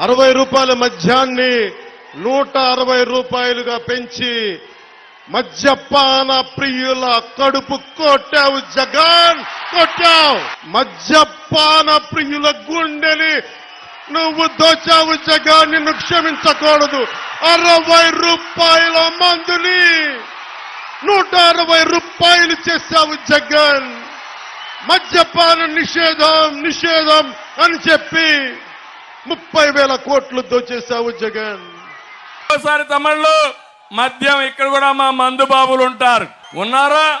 అరవై రూపాయల మద్యాన్ని నూట అరవై రూపాయలుగా పెంచి మద్యపాన ప్రియుల కడుపు కొట్టావు జగన్ కొట్టావు. మద్యపాన ప్రియుల గుండెని నువ్వు దోచావు జగన్ నిన్ను క్షమించకూడదు. అరవై రూపాయల మందుని నూట అరవై రూపాయలు చేశావు జగన్. మద్యపాన నిషేధం నిషేధం అని చెప్పి ముప్పై వేల కోట్లు దోచేశావు జగన్. ఒకసారి తమిళ్ళు మద్యం ఇక్కడ కూడా మా మందు బాబులు ఉంటారు. ఉన్నారా?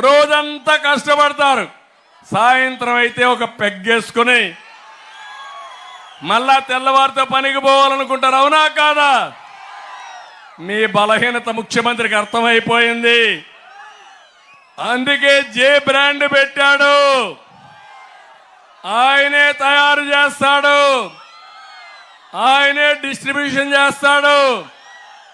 రోజంతా కష్టపడతారు. సాయంత్రం అయితే ఒక పెగ్గేసుకుని మళ్ళా తెల్లవారితో పనికి పోవాలనుకుంటారు. అవునా కాదా? మీ బలహీనత ముఖ్యమంత్రికి అర్థమైపోయింది. అందుకే జే బ్రాండ్ పెట్టాడు. ఆయనే తయారు చేస్తాడు. ఆయనే డిస్ట్రిబ్యూషన్ చేస్తాడు.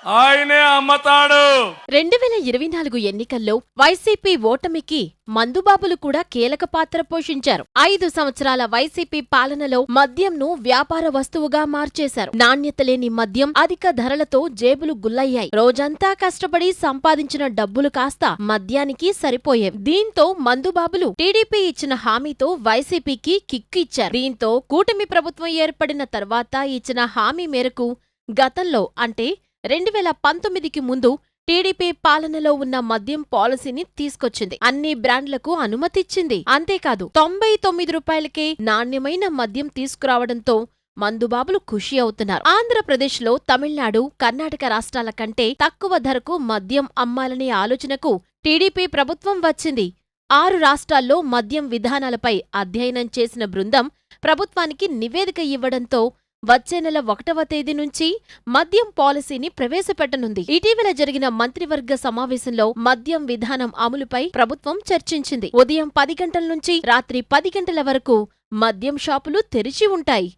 ఆయనే అమ్మతాడు. రెండు వేల ఇరవై నాలుగు ఎన్నికల్లో వైసీపీ ఓటమికి మందుబాబులు కూడా కీలక పాత్ర పోషించారు. ఐదు సంవత్సరాల వైసీపీ పాలనలో మద్యంను వ్యాపార వస్తువుగా మార్చేశారు. నాణ్యత లేని మద్యం అధిక ధరలతో జేబులు గుల్లయ్యాయి. రోజంతా కష్టపడి సంపాదించిన డబ్బులు కాస్త మద్యానికి సరిపోయేవి దీంతో మందుబాబులు టీడీపీ ఇచ్చిన హామీతో వైసీపీకి కిక్కిచ్చారు దీంతో కూటమి ప్రభుత్వం ఏర్పడిన తర్వాత ఇచ్చిన హామీ మేరకు గతంలో అంటే రెండు వేల పంతొమ్మిదికి ముందు టీడీపీ పాలనలో ఉన్న మద్యం పాలసీని తీసుకొచ్చింది. అన్ని బ్రాండ్లకు అనుమతిచ్చింది. అంతేకాదు తొంభై తొమ్మిది రూపాయలకే నాణ్యమైన మద్యం తీసుకురావడంతో మందుబాబులు ఖుషి అవుతున్నారు. ఆంధ్రప్రదేశ్లో తమిళనాడు కర్ణాటక రాష్ట్రాల కంటే తక్కువ ధరకు మద్యం అమ్మాలనే ఆలోచనకు టీడీపీ ప్రభుత్వం వచ్చింది. ఆరు రాష్ట్రాల్లో మద్యం విధానాలపై అధ్యయనం చేసిన బృందం ప్రభుత్వానికి నివేదిక ఇవ్వడంతో వచ్చే నెల ఒకటవ తేదీ నుంచి మద్యం పాలసీని ప్రవేశపెట్టనుంది. ఇటీవల జరిగిన మంత్రివర్గ సమావేశంలో మద్యం విధానం అమలుపై ప్రభుత్వం చర్చించింది. ఉదయం పది గంటల నుంచి రాత్రి పది గంటల వరకు మద్యం షాపులు తెరిచి ఉంటాయి.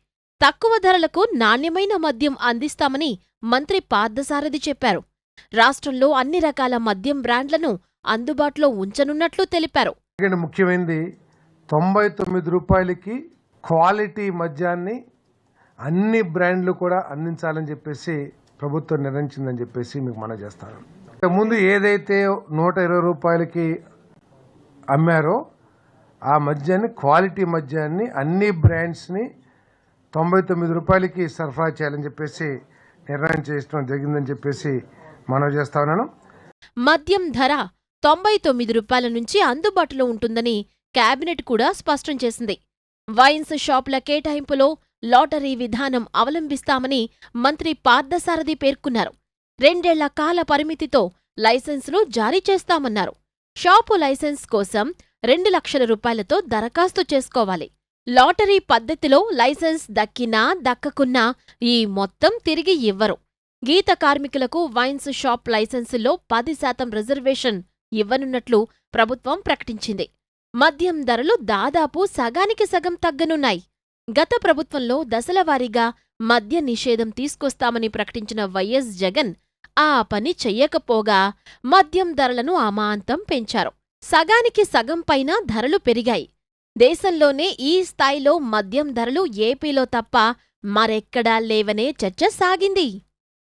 తక్కువ ధరలకు నాణ్యమైన మద్యం అందిస్తామని మంత్రి పార్థసారథి చెప్పారు. రాష్ట్రంలో అన్ని రకాల మద్యం బ్రాండ్లను అందుబాటులో ఉంచనున్నట్లు తెలిపారు. ముఖ్యమైనది తొంభై తొమ్మిది రూపాయలకి క్వాలిటీ మద్యాన్ని అన్ని బ్రాండ్లు కూడా అందించాలని చెప్పేసి ప్రభుత్వం నిర్ణయించిందని చెప్పేసి మీకు మనం చేస్తాను. ముందు ఏదైతే నూట ఇరవై రూపాయలకి అమ్మారో ఆ మద్యాన్ని క్వాలిటీ మద్యాన్ని అన్ని బ్రాండ్స్ని తొంభై తొమ్మిది రూపాయలకి సరఫరా చేయాలని చెప్పేసి నిర్ణయం చేయడం జరిగిందని చెప్పేసి మనం చేస్తా ఉన్నాను. మద్యం ధర తొంభై తొమ్మిది రూపాయల నుంచి అందుబాటులో ఉంటుందని కేబినెట్ కూడా స్పష్టం చేసింది. వైన్స్ షాపుల కేటాయింపులో లాటరీ విధానం అవలంబిస్తామని మంత్రి పార్థసారథి పేర్కొన్నారు. రెండేళ్ళ కాల పరిమితితో లైసెన్సులు జారీ చేస్తామన్నారు. షాపు లైసెన్స్ కోసం రెండు లక్షల రూపాయలతో దరఖాస్తు చేసుకోవాలి. లాటరీ పద్ధతిలో లైసెన్స్ దక్కినా దక్కకున్నా ఈ మొత్తం తిరిగి ఇవ్వరు. గీత కార్మికులకు వైన్స్ షాప్ లైసెన్సుల్లో పది శాతం రిజర్వేషన్ ఇవ్వనున్నట్లు ప్రభుత్వం ప్రకటించింది. మద్యం ధరలు దాదాపు సగానికి సగం తగ్గనున్నాయి. గత ప్రభుత్వంలో దశలవారీగా మద్య నిషేధం తీసుకొస్తామని ప్రకటించిన వైఎస్ జగన్ ఆ పని చెయ్యకపోగా మద్యం ధరలను అమాంతం పెంచారు. సగానికి సగం పైన ధరలు పెరిగాయి. దేశంలోనే ఈ స్థాయిలో మద్యం ధరలు ఏపీలో తప్ప మరెక్కడా లేవనే చర్చ సాగింది.